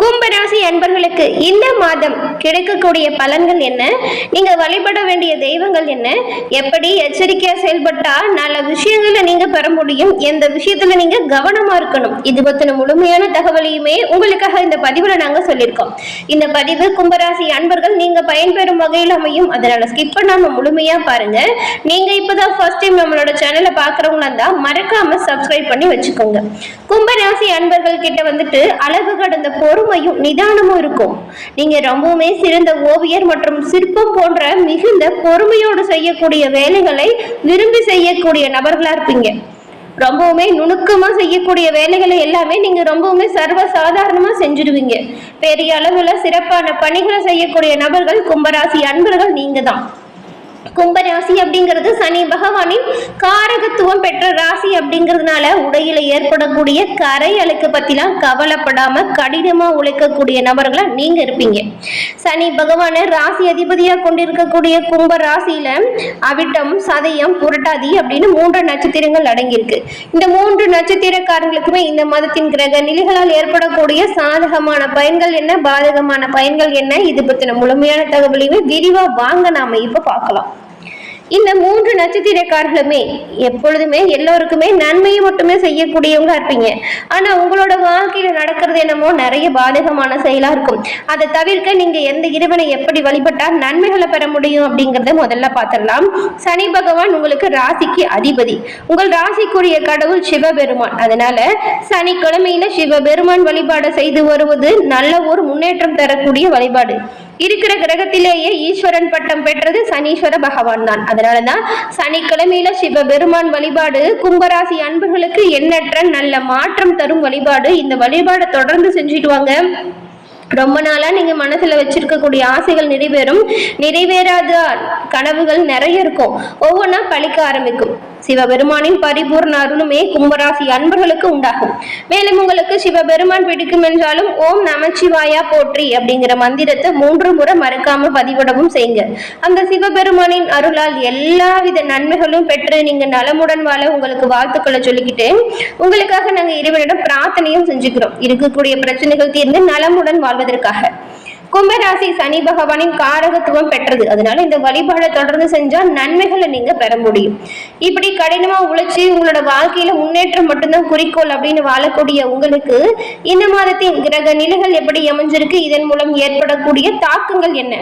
கும்பராசி அன்பர்களுக்கு இந்த மாதம் கிடைக்கக்கூடிய பலன்கள் என்ன? நீங்க வழிபட வேண்டிய தெய்வங்கள் என்ன? எப்படி எச்சரிக்கையா செயல்பட்டா நல்ல விஷயங்களை நீங்க பெற முடியும்? எந்த விஷயத்துல நீங்க கவனமா இருக்கணும்? இது பத்தின முழுமையான தகவலையுமே உங்களுக்காக இந்த பதிவுல நாங்க சொல்லியிருக்கோம். இந்த பதிவு கும்பராசி அன்பர்கள் நீங்க பயன்பெறும் வகையில் அமையும். அதனால ஸ்கிப் பண்ணாம முழுமையா பாருங்க. நீங்க இப்பதான் ஃபர்ஸ்ட் டைம் நம்மளோட சேனலை பாக்குறவங்களா இருந்தா மறக்காம சப்ஸ்கிரைப் பண்ணி வச்சுக்கோங்க. கும்பராசி அன்பர்கள் கிட்ட வந்துட்டு அளவு கடந்த பொறுமையும் நிதானமும் இருக்கும். நீங்க ரொம்பவுமே சிறந்த ஓவியர் மற்றும் சிற்பம் போன்ற மிகுந்த பொறுமையோடு செய்யக்கூடிய வேலைகளை விரும்பி செய்யக்கூடிய நபர்களா இருப்பீங்க. ரொம்பவுமே நுணுக்கமா செய்யக்கூடிய வேலைகளை எல்லாமே நீங்க ரொம்பவுமே சர்வ சாதாரணமா செஞ்சிருவீங்க பெரிய அளவுல சிறப்பான பணிகளை செய்யக்கூடிய நபர்கள் கும்பராசி அன்பர்கள் நீங்க தான் கும்பராசி அப்படிங்கிறது சனி பகவானின் காரகத்துவம் பெற்ற ராசி அப்படிங்கிறதுனால உடையில ஏற்படக்கூடிய கரை அழுக்கு பத்திலாம் கவலைப்படாம கடினமா உழைக்கக்கூடிய நபர்களா நீங்க இருப்பீங்க. சனி பகவான ராசி அதிபதியா கொண்டிருக்கக்கூடிய கும்ப ராசியில அவிட்டம் சதயம் புரட்டாதி அப்படின்னு மூன்று நட்சத்திரங்கள் அடங்கியிருக்கு. இந்த மூன்று நட்சத்திரக்காரங்களுக்குமே இந்த மதத்தின் கிரக நிலைகளால் ஏற்படக்கூடிய சாதகமான பயன்கள் என்ன பாதகமான பயன்கள் என்ன இது பத்தின முழுமையான தகவலையுமே விரிவா வாங்க நாம இப்ப பார்க்கலாம். இந்த மூன்று நட்சத்திரக்காரர்களுமே எப்பொழுதுமே எல்லோருக்குமே நன்மையை மட்டுமே செய்யக்கூடியவங்க இருப்பீங்க. ஆனா உங்களோட வாழ்க்கையில நடக்கிறது என்னமோ நிறைய பாதகமான செயலா இருக்கும். அதை தவிர்க்க நீங்க எந்த இறைவனை எப்படி வழிபட்டா நன்மைகளை பெற முடியும் அப்படிங்கறத முதல்ல பாத்திரலாம் சனி பகவான் உங்களுக்கு ராசிக்கு அதிபதி. உங்கள் ராசிக்குரிய கடவுள் சிவபெருமான். அதனால சனிக்கிழமையில சிவபெருமான் வழிபாடு செய்து வருவது நல்ல ஒரு முன்னேற்றம் தரக்கூடிய வழிபாடு. இருக்கிற கிரகத்திலேயே ஈஸ்வரன் பட்டம் பெற்றது சனீஸ்வர பகவான் தான். அதனாலதான் சனிக்கிழமையில சிவபெருமான் வழிபாடு கும்பராசி அன்பர்களுக்கு எண்ணற்ற நல்ல மாற்றம் தரும் வழிபாடு இந்த வழிபாடை தொடர்ந்து செஞ்சுட்டு வாங்க ரொம்ப நாளா நீங்க மனசுல வச்சிருக்கக்கூடிய ஆசைகள் நிறைவேறும். நிறைவேறாத கனவுகள் நிறைய இருக்கும். ஒவ்வொன்றா பழிக்க ஆரம்பிக்கும். சிவபெருமானின் பரிபூர்ண அருளுமே கும்பராசி அன்பர்களுக்கு உண்டாகும். மேலும் உங்களுக்கு சிவபெருமான் பிடிக்கும் என்றாலும் ஓம் நமச்சிவாயா போற்றி அப்படிங்கிற மந்திரத்தை மூன்று முறை மறக்காம பதிவிடவும் செய்யுங்க. அந்த சிவபெருமானின் அருளால் எல்லாவித நன்மைகளும் பெற்று நீங்க நலமுடன் வாழ உங்களுக்கு வாழ்த்துக்களை சொல்லிக்கிட்டு உங்களுக்காக நாங்க இறைவனிடம் பிரார்த்தனையும் செஞ்சுக்கிறோம். இருக்கக்கூடிய பிரச்சனைகள் தீர்ந்து நலமுடன் வாழ்வதற்காக. கும்பராசி சனி பகவானின் காரகத்துவம் பெற்றது. அதனால இந்த வழிபாடை தொடர்ந்து செஞ்சா நன்மைகளை நீங்க பெற முடியும். இப்படி கடினமா உழைச்சு உங்களோட வாழ்க்கையில முன்னேற்றம் மட்டும்தான் குறிக்கோள் அப்படின்னு வாழக்கூடிய உங்களுக்கு இந்த மாதத்தின் கிரக நிலைகள் எப்படி அமைஞ்சிருக்கு? இதன் மூலம் ஏற்படக்கூடிய தாக்கங்கள் என்ன?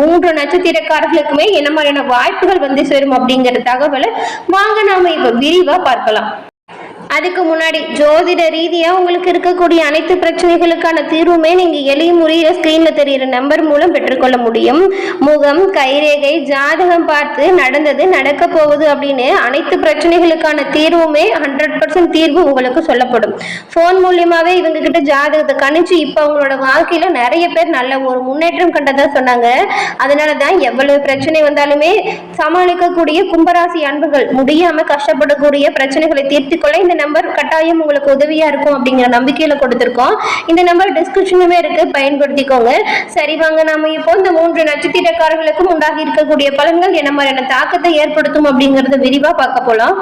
மூன்று நட்சத்திரக்காரர்களுக்குமே என்ன மாதிரியான வாய்ப்புகள் வந்து சேரும் அப்படிங்கிற தகவலை வாங்க நாம இப்ப விரிவா பார்க்கலாம். அதுக்கு முன்னாடி ஜோதிட ரீதியா உங்களுக்கு இருக்கக்கூடிய அனைத்து பிரச்சனைகளுக்கான தீர்வுமே நீங்க எளிய முறையில ஸ்கிரீன்ல தெரிகிற நம்பர் மூலம் பெற்றுக்கொள்ள முடியும். முகம் கைரேகை ஜாதகம் பார்த்து நடந்தது நடக்க போகுது அப்படின்னு அனைத்து பிரச்சனைகளுக்கான தீர்வுமே ஹண்ட்ரட் பர்சன்ட் தீர்வு உங்களுக்கு சொல்லப்படும். ஃபோன் மூலியமாவே இவங்க கிட்ட ஜாதகத்தை கணிச்சு இப்போ அவங்களோட வாழ்க்கையில நிறைய பேர் நல்ல ஒரு முன்னேற்றம் கண்டதா சொன்னாங்க. அதனால தான் எவ்வளவு பிரச்சனை வந்தாலுமே சமாளிக்கக்கூடிய கும்பராசி அன்புகள் முடியாம கஷ்டப்படக்கூடிய பிரச்சனைகளை தீர்த்து கொள்ள இந்த நம்பர் கட்டாயம் உங்களுக்கு உதவியா இருக்கும் அப்படிங்கிற நம்பிக்கையில கொடுத்துருக்கோம். இந்த நம்பர் டிஸ்கிரிப்ஷனுமே இருக்கு. பயன்படுத்திக்கோங்க. சரி வாங்க. நாம இப்போ இந்த மூன்று நட்சத்திரக்காரர்களுக்கும் உண்டாகி இருக்கக்கூடிய பலன்கள் என்ன மாதிரியான தாக்கத்தை ஏற்படுத்தும் அப்படிங்கறத விரிவா பார்க்க போலாம்.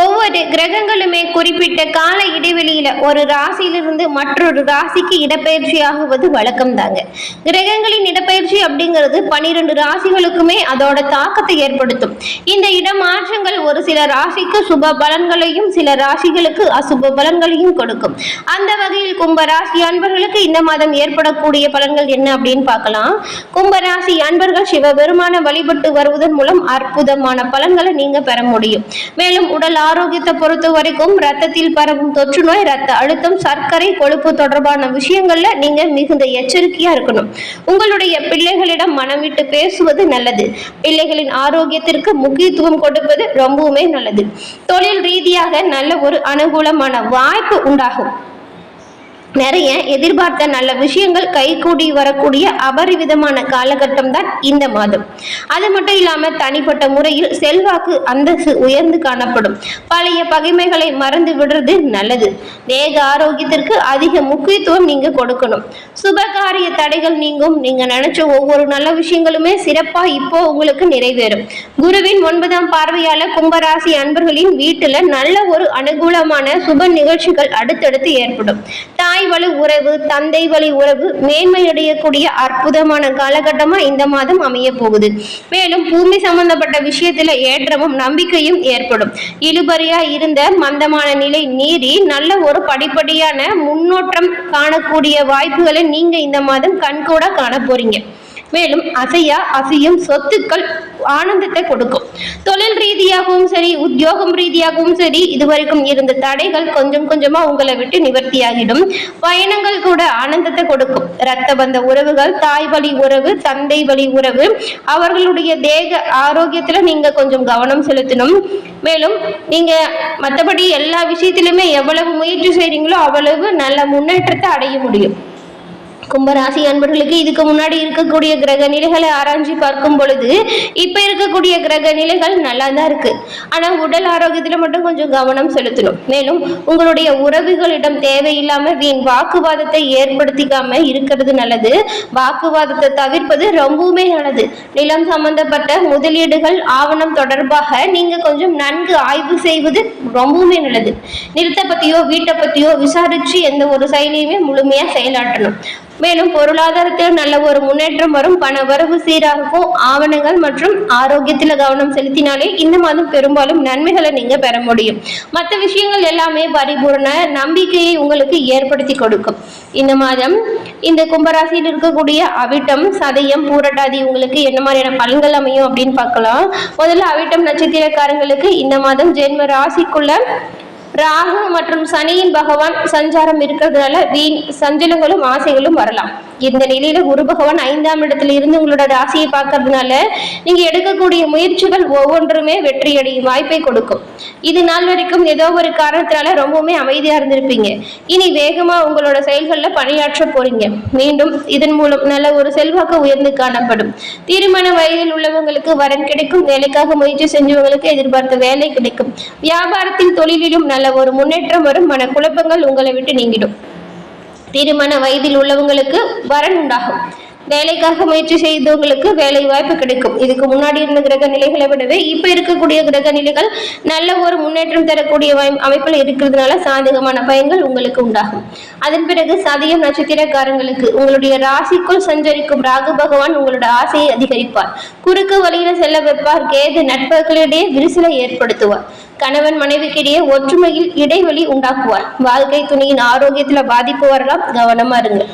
ஒவ்வொரு கிரகங்களுமே குறிப்பிட்ட கால இடைவெளியில ஒரு ராசியிலிருந்து மற்றொரு ராசிக்கு இடப்பெயர்ச்சி ஆகுவது வழக்கம் தாங்க கிரகங்களின் இடப்பெயர்ச்சி அப்படிங்கிறது பனிரெண்டு ராசிகளுக்குமே அதோட தாக்கத்தை ஏற்படுத்தும். இந்த இடமாற்றங்கள் ஒரு சில ராசிக்கு சுப பலன்களையும் சில ராசிகளுக்கு அசுப பலன்களையும் கொடுக்கும். அந்த வகையில் கும்பராசி அன்பர்களுக்கு இந்த மாதம் ஏற்படக்கூடிய பலன்கள் என்ன அப்படின்னு பார்க்கலாம். கும்பராசி அன்பர்கள் சிவபெருமான வழிபட்டு வருவதன் மூலம் அற்புதமான பலன்களை நீங்க பெற முடியும். மேலும் உடல் ஆரோக்கியத்தை பொறுத்த வரைக்கும் ரத்தத்தில் பரவும் தொற்று நோய் ரத்த அழுத்தம் சர்க்கரை கொழுப்பு தொடர்பான விஷயங்கள்ல நீங்க மிகுந்த எச்சரிக்கையா இருக்கணும். உங்களுடைய பிள்ளைகளிடம் மனம் விட்டு பேசுவது நல்லது. பிள்ளைகளின் ஆரோக்கியத்திற்கு முக்கியத்துவம் கொடுப்பது ரொம்பவுமே நல்லது. தொழில் ரீதியாக நல்ல ஒரு அனுகூலமான வாய்ப்பு உண்டாகும். நிறைய எதிர்பார்த்த நல்ல விஷயங்கள் கைகூடி வரக்கூடிய அபரிவிதமான காலகட்டம் தான் இந்த மாதம். அது மட்டும் இல்லாம தனிப்பட்ட முறையில் செல்வாக்கு அந்தஸ்து உயர்ந்து காணப்படும். பழைய பகைமைகளை மறந்து விடுறது நல்லது. தேக ஆரோக்கியத்திற்கு அதிக முக்கியத்துவம் நீங்க கொடுக்கணும். சுபகாரிய தடைகள் நீங்கும். நீங்க நினைச்ச ஒவ்வொரு நல்ல விஷயங்களுமே சிறப்பா இப்போ உங்களுக்கு நிறைவேறும். குருவின் ஒன்பதாம் பார்வையால கும்பராசி அன்பர்களின் வீட்டுல நல்ல ஒரு அனுகூலமான சுப நிகழ்ச்சிகள் அடுத்தடுத்து ஏற்படும். தாய் தாய் வழி உறவு தந்தை வழி உறவு மேன்மையடையக்கூடிய அற்புதமான காலகட்டமா இந்த மாதம் அமைய போகுது மேலும் பூமி சம்பந்தப்பட்ட விஷயத்துல ஏற்றமும் நம்பிக்கையும் ஏற்படும். இழுபறியா இருந்த மந்தமான நிலை நீரி நல்ல ஒரு படிப்படியான முன்னோட்டம் காணக்கூடிய வாய்ப்புகளை நீங்க இந்த மாதம் கண்கூட காண போறீங்க மேலும் அசையா அசையும் சொத்துக்கள் ஆனந்தத்தை கொடுக்கும். தொழில் ரீதியாகவும் சரி உத்தியோகம் ரீதியாகவும் சரி இதுவரைக்கும் இருந்த தடைகள் கொஞ்சம் கொஞ்சமா உங்களை விட்டு நிவர்த்தியாகிடும். பயணங்கள் கூட ஆனந்தத்தை கொடுக்கும். ரத்த பந்த உறவுகள் தாய் வழி உறவு தந்தை வழி உறவு அவர்களுடைய தேக ஆரோக்கியத்துல நீங்க கொஞ்சம் கவனம் செலுத்தணும். மேலும் நீங்க மற்றபடி எல்லா விஷயத்திலுமே எவ்வளவு முயற்சி செய்றீங்களோ அவ்வளவு நல்ல முன்னேற்றத்தை அடைய முடியும். கும்பராசி அன்பர்களுக்கு இதுக்கு முன்னாடி இருக்கக்கூடிய கிரக நிலைகளை ஆராய்ச்சி பார்க்கும் பொழுது இப்ப இருக்கக்கூடிய கிரக நிலைகள் நல்லா தான் இருக்கு. ஆனா உடல் ஆரோக்கியத்துல மட்டும் கொஞ்சம் கவனம் செலுத்தணும். மேலும் உங்களுடைய உறவுகளிடம் தேவையில்லாம வீண் வாக்குவாதத்தை ஏற்படுத்திக்காம இருக்கிறது நல்லது. வாக்குவாதத்தை தவிர்ப்பது ரொம்பவுமே நல்லது. நிலம் சம்பந்தப்பட்ட முதலீடுகள் ஆவணம் தொடர்பாக நீங்க கொஞ்சம் நன்கு ஆய்வு செய்வது ரொம்பவுமே நல்லது. நிலத்தை பத்தியோ வீட்டை பத்தியோ விசாரிச்சு எந்த ஒரு செயலையுமே முழுமையா செயலாற்றணும். மேலும் பொருளாதாரத்தில் நல்ல ஒரு முன்னேற்றம் வரும். பண வரவு சீராகவும் ஆவணங்கள் மற்றும் ஆரோக்கியத்தில் கவனம் செலுத்தினாலே இந்த மாதம் பெரும்பாலும் நன்மைகளை நீங்க பெற முடியும். மற்ற விஷயங்கள் எல்லாமே பரிபூர்ண நம்பிக்கையை உங்களுக்கு ஏற்படுத்தி கொடுக்கும். இந்த மாதம் இந்த கும்பராசியில் இருக்கக்கூடிய அவிட்டம் சதயம் பூரட்டாதி உங்களுக்கு என்ன மாதிரியான பலன்கள் அமையும் அப்படின்னு பார்க்கலாம். முதல்ல அவிட்டம் நட்சத்திரக்காரங்களுக்கு இந்த மாதம் ஜென்ம ராசிக்குள்ள ராகு மற்றும் சனியின் பகவான் சஞ்சாரம் இருக்கிறதுனால வீண் சஞ்சலங்களும் ஆசைகளும் வரலாம். இந்த நிலையில குரு பகவான் ஐந்தாம் இடத்துல இருந்து உங்களோட ராசியை பார்க்கறதுனால நீங்க எடுக்கக்கூடிய முயற்சிகள் ஒவ்வொன்றுமே வெற்றி அடையும் வாய்ப்பை கொடுக்கும். இது நாள் வரைக்கும் ஏதோ ஒரு காரணத்தினால ரொம்பவுமே அமைதியா இருந்திருப்பீங்க. இனி வேகமா உங்களோட செயல்கள்ல பணியாற்ற போறீங்க. மீண்டும் இதன் மூலம் நல்ல ஒரு செல்வாக்கு உயர்ந்து காணப்படும். திருமண வயதில் உள்ளவங்களுக்கு வரன் கிடைக்கும். வேலைக்காக முயற்சி செஞ்சவங்களுக்கு எதிர்பார்த்த வேலை கிடைக்கும். வியாபாரத்தில் தொழிலிலும் நல்ல ஒரு முன்னேற்றம் வரும். மன குழப்பங்கள் உங்களை விட்டு நீங்கிடும். திருமண வயதில் உள்ளவங்களுக்கு வரன் உண்டாகும். வேலைக்காக முயற்சி செய்தவங்களுக்கு வேலை வாய்ப்பு கிடைக்கும். இதுக்கு முன்னாடி இருந்த கிரக நிலைகளை விடவே இப்ப இருக்கக்கூடிய கிரக நிலைகள் நல்ல ஒரு முன்னேற்றம் தரக்கூடிய அமைப்பில் அமைப்புல இருக்கிறதுனால சாதகமான பயன்கள் உங்களுக்கு உண்டாகும். அதன் பிறகு சதயம் நட்சத்திரக்காரங்களுக்கு உங்களுடைய ராசிக்குள் சஞ்சரிக்கும் ராகு பகவான் உங்களோட ஆசையை அதிகரிப்பார். குறுக்கு வழியில செல்ல வைப்பார். கேது நட்பர்களிடையே விரிசலை ஏற்படுத்துவார். கணவன் மனைவிக்கிடையே ஒற்றுமையில் இடைவெளி உண்டாக்குவார். வாழ்க்கை துணியின் ஆரோக்கியத்துல பாதிப்பு வரலாம். கவனமா இருங்கள்.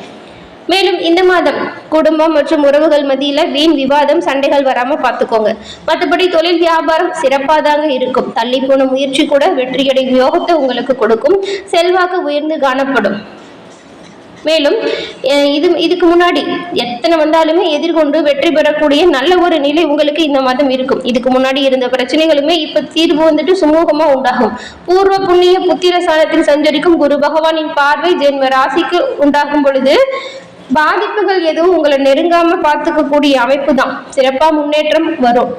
மேலும் இந்த மாதம் குடும்பம் மற்றும் உறவுகள் மத்தியில வீண் விவாதம் சண்டைகள் வராம பார்த்துக்கோங்க மற்றபடி தொழில் வியாபாரம் சிறப்பாக தாங்க இருக்கும். தள்ளி போன முயற்சி கூட வெற்றியடையும் யோகத்தை உங்களுக்கு கொடுக்கும். செல்வாக்கு உயர்ந்து காணப்படும். மேலும் இது இதுக்கு முன்னாடி எத்தனை வந்தாலுமே எதிர்கொண்டு வெற்றி பெறக்கூடிய நல்ல ஒரு நிலை உங்களுக்கு இந்த மாதம் இருக்கும். இதுக்கு முன்னாடி இருந்த பிரச்சனைகளுமே இப்ப தீர்வு வந்துட்டு சுமூகமா உண்டாகும். பூர்வ புண்ணிய புத்திர சாணத்தில் சஞ்சரிக்கும் குரு பகவானின் பார்வை ஜென்ம ராசிக்கு உண்டாகும் பொழுது பாதிப்புகள் எதுவும் உங்களை நெருங்காம பார்த்துக்கக்கூடிய அமைப்பு தான் சிறப்பா முன்னேற்றம் வரும்.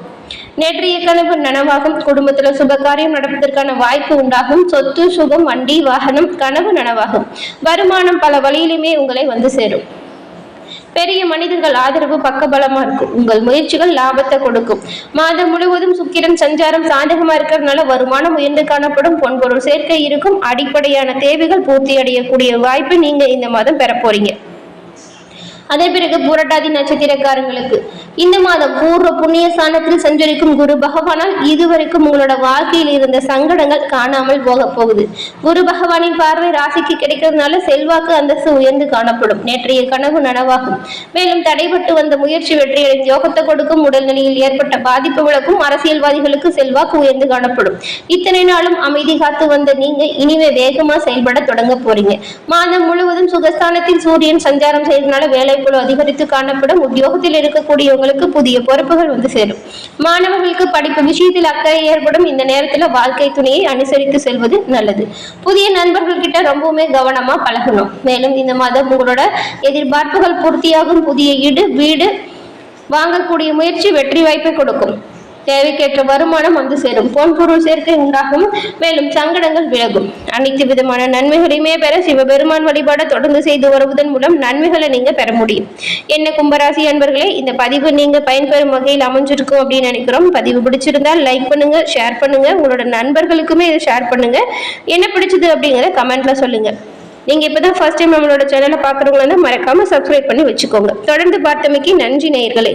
நேற்றைய கனவு நனவாகும். குடும்பத்துல சுபகாரியம் நடப்பதற்கான வாய்ப்பு உண்டாகும். சொத்து சுகம் வண்டி வாகனம் கனவு நனவாகும். வருமானம் பல வழியிலுமே உங்களை வந்து சேரும். பெரிய மனிதர்கள் ஆதரவு பக்கபலமா இருக்கும். உங்கள் முயற்சிகள் லாபத்தை கொடுக்கும். மாதம் முழுவதும் சுக்கிரம் சஞ்சாரம் சாதகமா இருக்கிறதுனால வருமானம் உயர்ந்து காணப்படும். பொன்பொருள் சேர்க்கை இருக்கும். அடிப்படையான தேவைகள் பூர்த்தி அடையக்கூடிய வாய்ப்பு நீங்க இந்த மாதம் பெற போறீங்க அதே பிறகு புரட்டாதி நட்சத்திரக்காரங்களுக்கு. இந்த மாதம் பூர்வ புண்ணிய ஸ்தானத்தில் சஞ்சரிக்கும் குரு பகவானால் இதுவரைக்கும் உங்களோட வாழ்க்கையில் இருந்த சங்கடங்கள் காணாமல் போக போகுது. குரு பகவானின் பார்வை ராசிக்கு கிடைக்கிறதுனால செல்வாக்கு அந்தஸ்து உயர்ந்து காணப்படும். நேற்றைய கனவு நனவாகும். மேலும் தடைபட்டு வந்த முயற்சி வெற்றியடைந்து யோகத்தை கொடுக்கும் உடல்நிலையில் ஏற்பட்ட பாதிப்பு விளக்கும் அரசியல்வாதிகளுக்கு செல்வாக்கு உயர்ந்து காணப்படும். இத்தனை நாளும் அமைதி காத்து வந்த நீங்க இனிமே வேகமா செயல்பட தொடங்க போறீங்க. மாதம் முழுவதும் சுகஸ்தானத்தில் சூரியன் சஞ்சாரம் செய்ததுனால வேலை வேலைப்பளு அதிகரித்து காணப்படும் உத்தியோகத்தில் இருக்கக்கூடியவங்களுக்கு புதிய பொறுப்புகள் வந்து சேரும். மாணவர்களுக்கு படிப்பு விஷயத்தில் அக்கறை ஏற்படும். இந்த நேரத்துல வாழ்க்கை துணையை அனுசரித்து செல்வது நல்லது. புதிய நண்பர்கள் கிட்ட ரொம்பவுமே கவனமா பழகணும். மேலும் இந்த மாதம் உங்களோட எதிர்பார்ப்புகள் பூர்த்தியாகும். புதிய ஈடு வீடு வாங்கக்கூடிய முயற்சி வெற்றி வாய்ப்பை கொடுக்கும். தேவைக்கேற்ற வருமானம் வந்து சேரும். பொன் பொருள் சேர்க்கை உண்டாகும். மேலும் சங்கடங்கள் விலகும். அனைத்து விதமான நன்மைகளையுமே பெற சிவபெருமான் வழிபாட தொடர்ந்து செய்து வருவதன் மூலம் நன்மைகளை நீங்க பெற முடியும். என்ன கும்பராசி அன்பர்களே இந்த பதிவு நீங்க பயன்பெறும் வகையில் அமைஞ்சிருக்கும் அப்படின்னு நினைக்கிறோம். பதிவு பிடிச்சிருந்தால் லைக் பண்ணுங்க ஷேர் பண்ணுங்க. உங்களோட நண்பர்களுக்குமே இதை ஷேர் பண்ணுங்க. என்ன பிடிச்சது அப்படிங்கிறத கமெண்ட்ல சொல்லுங்க. நீங்க இப்பதான் ஃபர்ஸ்ட் டைம் நம்மளோட சேனலை பாக்குறவங்களா மறக்காம சப்ஸ்கிரைப் பண்ணி வச்சுக்கோங்க. தொடர்ந்து பார்த்தமைக்கு நன்றி நேயர்களே.